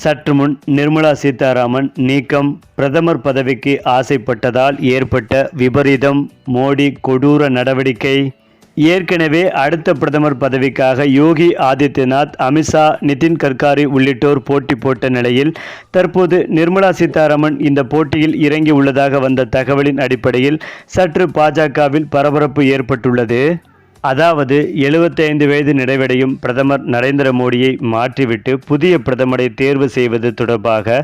சற்று முன் நிர்மலா சீதாராமன் நீக்கம் பிரதமர் பதவிக்கு ஆசைப்பட்டதால் ஏற்பட்ட விபரீதம் மோடி கொடூர நடவடிக்கை. ஏற்கனவே அடுத்த பிரதமர் பதவிக்காக யோகி ஆதித்யநாத் அமித்ஷா நிதின் கட்காரி உள்ளிட்டோர் போட்டி போட்ட நிலையில் தற்போது நிர்மலா சீதாராமன் இந்த போட்டியில் இறங்கி உள்ளதாக வந்த தகவலின் அடிப்படையில் சற்று பாஜகவில் பரபரப்பு ஏற்பட்டுள்ளது. அதாவது 75 வயது நிறைவடையும் பிரதமர் நரேந்திர மோடியை மாற்றிவிட்டு புதிய பிரதமரை தேர்வு செய்வது தொடர்பாக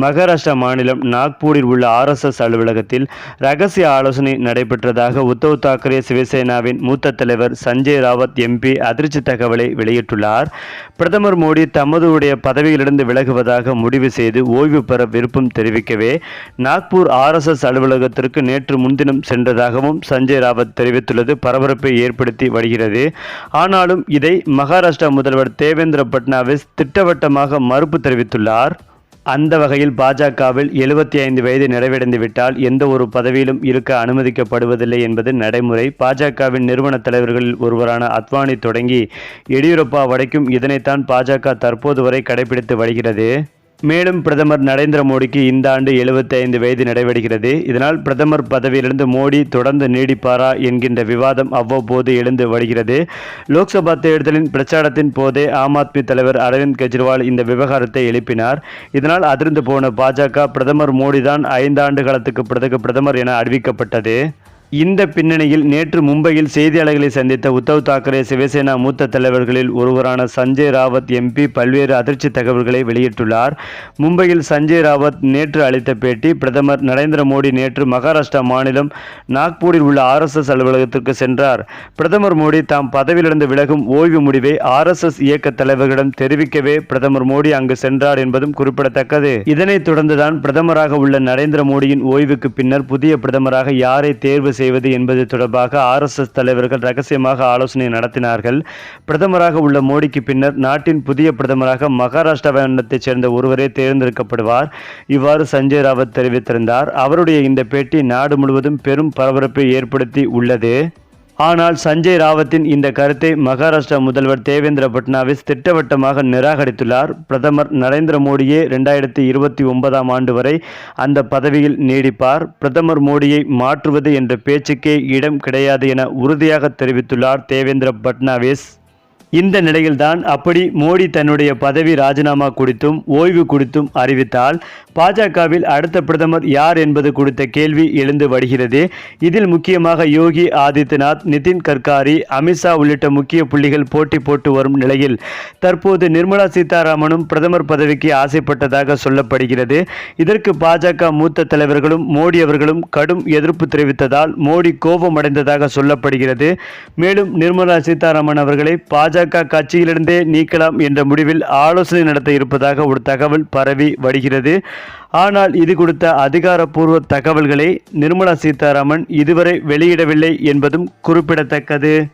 மகாராஷ்டிரா மாநிலம் நாக்பூரில் உள்ள ஆர்எஸ்எஸ் அலுவலகத்தில் ரகசிய ஆலோசனை நடைபெற்றதாக உத்தவ் தாக்கரே சிவசேனாவின் மூத்த தலைவர் சஞ்சய் ராவத் எம்பி அதிர்ச்சி தகவலை வெளியிட்டுள்ளார். பிரதமர் மோடி தமதுடைய பதவியிலிருந்து விலகுவதாக முடிவு செய்து ஓய்வு பெற விருப்பம் தெரிவிக்கவே நாக்பூர் ஆர்எஸ்எஸ் அலுவலகத்திற்கு நேற்று முன்தினம் சென்றதாகவும் சஞ்சய் ராவத் தெரிவித்துள்ளது. பரபரப்பை ஏற்படுத்தி வருகிறது. ஆனாலும் இதை மகாராஷ்டிரா முதல்வர் தேவேந்திர பட்னாவிஸ் திட்டவட்டமாக மறுப்பு தெரிவித்துள்ளார். அந்த வகையில் பாஜகவில் எழுபத்தி ஐந்து வயது நிறைவடைந்து விட்டால் எந்த ஒரு பதவியிலும் இருக்க அனுமதிக்கப்படுவதில்லை என்பது நடைமுறை. பாஜகவின் நிறுவன தலைவர்களில் ஒருவரான அத்வானி தொடங்கி எடியூரப்பா வரைக்கும் இதனைத்தான் பாஜக தற்போது வரை கடைபிடித்து வருகிறது. மேலும் பிரதமர் நரேந்திர மோடிக்கு இந்த ஆண்டு 75 வயது நிறைவடைகிறது இதனால் பிரதமர் பதவியிலிருந்து மோடி தொடர்ந்து நீடிப்பாரா என்கின்ற விவாதம் அவ்வப்போது எழுந்து வருகிறது. லோக்சபா தேர்தலின் பிரச்சாரத்தின் போதே ஆம் ஆத்மி தலைவர் அரவிந்த் கெஜ்ரிவால் இந்த விவகாரத்தை எழுப்பினார். இதனால் அதிர்ந்து போன பாஜக பிரதமர் மோடி தான் ஐந்தாண்டு காலத்துக்கு பிறகு பிரதமர் என அறிவிக்கப்பட்டது. இந்த பின்னணியில் நேற்று மும்பையில் செய்தியாளர்களை சந்தித்த உத்தவ் தாக்கரே சிவசேனா மூத்த தலைவர்களில் ஒருவரான சஞ்சய் ராவத் எம்பி பல்வேறு அதிர்ச்சி தகவல்களை வெளியிட்டுள்ளார். மும்பையில் சஞ்சய் ராவத் நேற்று அளித்த பேட்டி பிரதமர் நரேந்திர மோடி நேற்று மகாராஷ்டிரா மாநிலம் நாக்பூரில் உள்ள ஆர்எஸ்எஸ் அலுவலகத்திற்கு சென்றார். பிரதமர் மோடி தாம் பதவியிலிருந்து விலகும் ஓய்வு முடிவை ஆர்எஸ்எஸ் இயக்க தலைவர்களிடம் தெரிவிக்கவே பிரதமர் மோடி அங்கு சென்றார் என்பதும் குறிப்பிடத்தக்கது. இதனைத் தொடர்ந்துதான் பிரதமராக உள்ள நரேந்திர மோடியின் ஓய்வுக்கு பின்னர் புதிய பிரதமராக யாரை தேர்வு செய்வது என்பது தொடர்பாக ஆர்எஸ்எஸ் தலைவர்கள் ரகசியமாக ஆலோசனை நடத்தினார்கள். பிரதமராக உள்ள மோடிக்கு பின்னர் நாட்டின் புதிய பிரதமராக மகாராஷ்டிரா மாநிலத்தைச் சேர்ந்த ஒருவரே தேர்ந்தெடுக்கப்படுவார். இவ்வாறு சஞ்சய் ராவத் தெரிவித்திருந்தார். அவருடைய இந்த பேட்டி நாடு முழுவதும் பெரும் பரபரப்பை ஏற்படுத்தி உள்ளது. ஆனால் சஞ்சய் ராவத்தின் இந்த கருத்தை மகாராஷ்டிரா முதல்வர் தேவேந்திர பட்னாவிஸ் திட்டவட்டமாக நிராகரித்துள்ளார். பிரதமர் நரேந்திர மோடியே ரெண்டாயிரத்தி இருபத்தி ஒன்பதாம் ஆண்டு வரை அந்த பதவியில் நீடிப்பார். பிரதமர் மோடியை மாற்றுவது என்ற பேச்சுக்கே இடம் கிடையாது என உறுதியாக தெரிவித்துள்ளார் தேவேந்திர பட்னாவிஸ். இந்த நிலையில்தான் அப்படி மோடி தன்னுடைய பதவி ராஜினாமா குறித்தும் ஓய்வு குறித்தும் அறிவித்தால் பாஜகவில் அடுத்த பிரதமர் யார் என்பது குறித்த கேள்வி எழுந்து வருகிறது. இதில் முக்கியமாக யோகி ஆதித்யநாத் நிதின் கட்காரி அமித்ஷா உள்ளிட்ட முக்கிய புள்ளிகள் போட்டி போட்டு வரும் நிலையில் தற்போது நிர்மலா சீதாராமனும் பிரதமர் பதவிக்கு ஆசைப்பட்டதாக சொல்லப்படுகிறது. இதற்கு பாஜக மூத்த தலைவர்களும் மோடி அவர்களும் கடும் எதிர்ப்பு தெரிவித்ததால் மோடி கோபமடைந்ததாக சொல்லப்படுகிறது. மேலும் நிர்மலா சீதாராமன் அவர்களை பாஜக கட்சியிலிருந்தே நீக்கலாம் என்ற முடிவில் ஆலோசனை நடத்த இருப்பதாக ஒரு தகவல் பரவி வருகிறது. ஆனால் இது கொடுத்த அதிகாரப்பூர்வ தகவல்களை நிர்மலா சீதாராமன் இதுவரை வெளியிடவில்லை என்பதும் குறிப்பிடத்தக்கது.